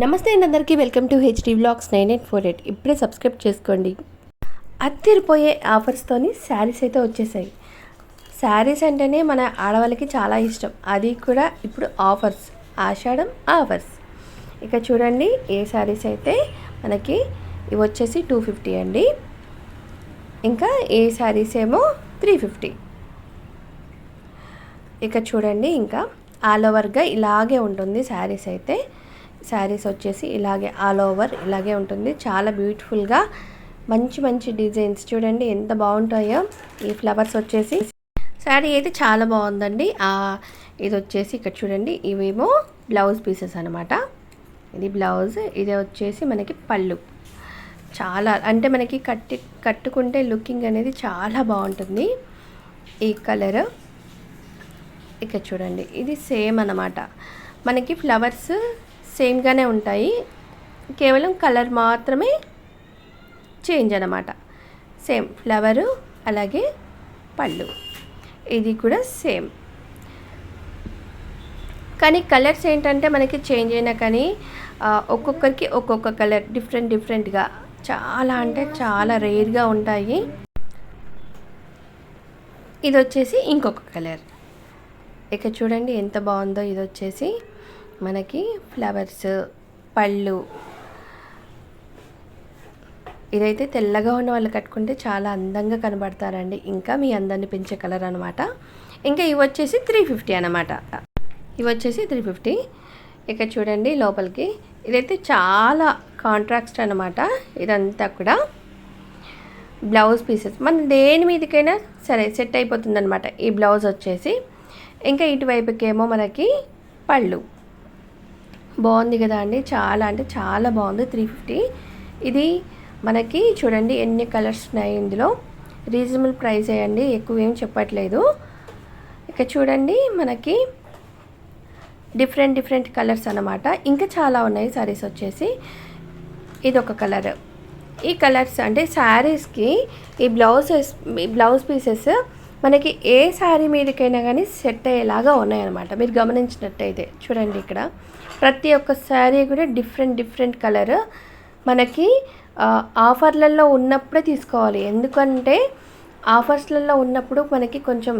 నమస్తే అండి అందరికీ. Welcome to HD blogs nine eight four eight. ఇప్పుడే సబ్స్క్రైబ్ చేసుకోండి. అత్తిరిపోయే ఆఫర్స్తోని శారీస్ అయితే వచ్చేసాయి. శారీస్ అంటేనే మన ఆడవాళ్ళకి చాలా ఇష్టం. అది కూడా ఇప్పుడు ఆఫర్స్. ఆషాఢం ఆఫర్స్. ఇక చూడండి ఏ శారీస్ అయితే మనకి ఇవి వచ్చేసి టూ ఫిఫ్టీ అండి. ఇంకా ఏ శారీస్ ఏమో త్రీ ఫిఫ్టీ. ఇక చూడండి ఇంకా ఆల్ ఓవర్గా ఇలాగే ఉంటుంది శారీస్ అయితే. శారీస్ వచ్చేసి ఇలాగే ఆల్ ఓవర్ ఇలాగే ఉంటుంది. చాలా బ్యూటిఫుల్గా మంచి మంచి డిజైన్స్ చూడండి ఎంత బాగుంటాయో. ఈ ఫ్లవర్స్ వచ్చేసి శారీ అయితే చాలా బాగుందండి. ఇది వచ్చేసి ఇక్కడ చూడండి ఇవేమో బ్లౌజ్ పీసెస్ అనమాట ఇది బ్లౌజ్ ఇది వచ్చేసి మనకి పళ్ళు. చాలా అంటే మనకి కట్టి కట్టుకుంటే లుకింగ్ అనేది చాలా బాగుంటుంది. ఈ కలర్ ఇక్కడ చూడండి ఇది సేమ్ అనమాట మనకి ఫ్లవర్స్ సేమ్గానే ఉంటాయి. కేవలం కలర్ మాత్రమే చేంజ్ అనమాట సేమ్ ఫ్లవరు అలాగే పళ్ళు. ఇది కూడా సేమ్. కానీ కలర్స్ ఏంటంటే మనకి చేంజ్ అయినా కానీ ఒక్కొక్కరికి ఒక్కొక్క కలర్ డిఫరెంట్ డిఫరెంట్గా చాలా అంటే చాలా రేర్గా ఉంటాయి. ఇది వచ్చేసి ఇంకొక కలర్. ఇక చూడండి ఎంత బాగుందో ఇది వచ్చేసి మనకి ఫ్లవర్స్ పళ్ళు. ఇదైతే తెల్లగా ఉన్న వాళ్ళు కట్టుకుంటే చాలా అందంగా కనబడతారండి. ఇంకా మీ అందాన్ని పెంచే కలర్ అనమాట ఇంకా ఇవి వచ్చేసి త్రీ ఫిఫ్టీ అనమాట ఇవి వచ్చేసి త్రీ ఫిఫ్టీ ఇక చూడండి లోపలికి. ఇదైతే చాలా కాంట్రాక్ట్ అనమాట ఇదంతా కూడా బ్లౌజ్ పీసెస్. మన దేని మీదకైనా సరే సెట్ అయిపోతుంది అనమాట ఈ బ్లౌజ్ వచ్చేసి. ఇంకా ఇటువైపుకేమో మనకి పళ్ళు. బాగుంది కదా అండి. చాలా అంటే చాలా బాగుంది. Three fifty. ఇది మనకి చూడండి ఎన్ని కలర్స్ ఉన్నాయి ఇందులో. రీజనబుల్ ప్రైస్ అండి. ఎక్కువ ఏం చెప్పట్లేదు. ఇక చూడండి మనకి డిఫరెంట్ డిఫరెంట్ కలర్స్ అనమాట ఇంకా చాలా ఉన్నాయి సారీస్ వచ్చేసి. ఇది ఒక కలర్. ఈ కలర్స్ అంటే శారీస్కి ఈ బ్లౌజెస్ బ్లౌజ్ పీసెస్ మనకి ఏ శారీ మీదకైనా కానీ సెట్ అయ్యేలాగా ఉన్నాయన్నమాట. మీరు గమనించినట్టయితే చూడండి ఇక్కడ. ప్రతి ఒక్క శారీ కూడా డిఫరెంట్ డిఫరెంట్ కలర్. మనకి ఆఫర్లలో ఉన్నప్పుడే తీసుకోవాలి. ఎందుకంటే ఆఫర్స్లలో ఉన్నప్పుడు మనకి కొంచెం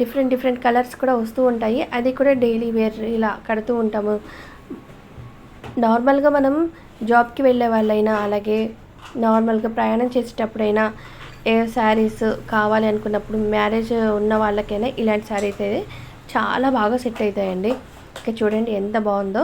డిఫరెంట్ డిఫరెంట్ కలర్స్ కూడా వస్తూ ఉంటాయి. అది కూడా డైలీ వేర్ ఇలా కడుతూ ఉంటాము. నార్మల్గా మనం జాబ్కి వెళ్ళే వాళ్ళైనా అలాగే నార్మల్గా ప్రయాణం చేసేటప్పుడైనా ఏ శారీస్ కావాలి అనుకున్నప్పుడు మ్యారేజ్ ఉన్న వాళ్ళకైనా ఇలాంటి శారీస్ అయితే చాలా బాగా సెట్ అవుతాయండి. ఇక చూడండి ఎంత బాగుందో.